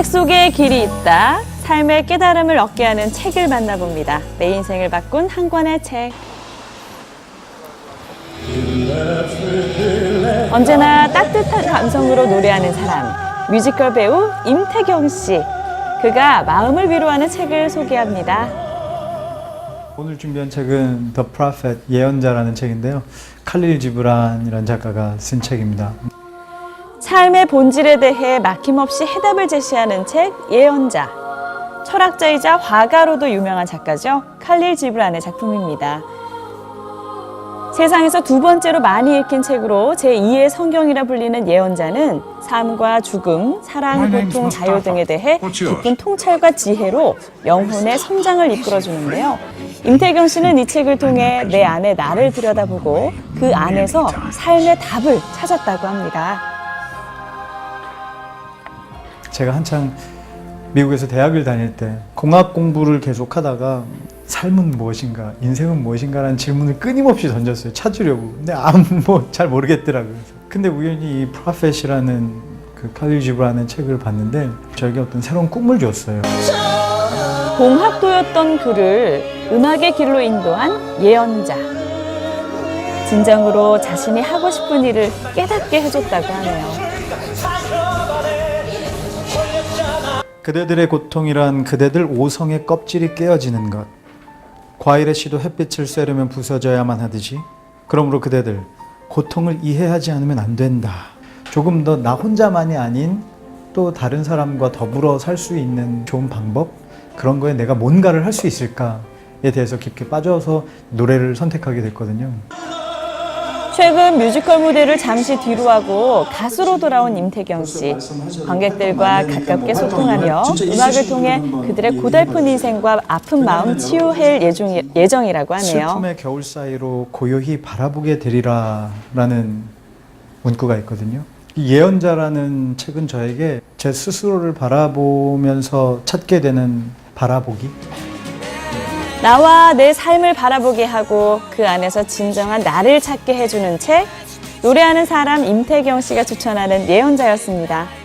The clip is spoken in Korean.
책 속에 길이 있다. 삶의 깨달음을 얻게 하는 책을 만나봅니다. 내 인생을 바꾼 한 권의 책. 언제나 따뜻한 감성으로 노래하는 사람. 뮤지컬 배우 임태경 씨. 그가 마음을 위로하는 책을 소개합니다. 오늘 준비한 책은 The Prophet 예언자라는 책인데요. 칼릴 지브란이라는 작가가 쓴 책입니다. 삶의 본질에 대해 막힘없이 해답을 제시하는 책 예언자. 철학자이자 화가로도 유명한 작가죠. 칼릴 지브란의 작품입니다. 세상에서 두 번째로 많이 읽힌 책으로 제2의 성경이라 불리는 예언자는 삶과 죽음, 사랑, 고통, 자유 등에 대해 깊은 통찰과 지혜로 영혼의 성장을 이끌어 주는데요. 임태경 씨는 이 책을 통해 내 안에 나를 들여다보고 그 안에서 삶의 답을 찾았다고 합니다. 제가 한창 미국에서 대학을 다닐 때 공학 공부를 계속 하다가 삶은 무엇인가, 인생은 무엇인가라는 질문을 끊임없이 던졌어요. 찾으려고. 근데 아무 뭐잘 모르겠더라고요. 근데 우연히 이 프라펫이라는 그 칼릴 지브라는 책을 봤는데 저에게 어떤 새로운 꿈을 줬어요. 공학도였던 그를 음악의 길로 인도한 예언자. 진정으로 자신이 하고 싶은 일을 깨닫게 해줬다고 하네요. 그대들의 고통이란 그대들 오성의 껍질이 깨어지는 것. 과일의 씨도 햇빛을 쐬려면 부서져야만 하듯이 그러므로 그대들 고통을 이해하지 않으면 안 된다. 조금 더 나 혼자만이 아닌 또 다른 사람과 더불어 살 수 있는 좋은 방법 그런 거에 내가 뭔가를 할 수 있을까에 대해서 깊게 빠져서 노래를 선택하게 됐거든요. 최근 뮤지컬 무대를 잠시 뒤로 하고 가수로 돌아온 임태경 씨. 관객들과 가깝게 소통하며 음악을 통해 그들의 고달픈 인생과 아픈 마음 치유할 예정, 예정이라고 하네요. 슬픔의 겨울 사이로 고요히 바라보게 되리라라는 문구가 있거든요. 이 예언자라는 책은 저에게 제 스스로를 바라보면서 찾게 되는 바라보기. 나와 내 삶을 바라보게 하고 그 안에서 진정한 나를 찾게 해주는 책. 노래하는 사람 임태경 씨가 추천하는 예언자였습니다.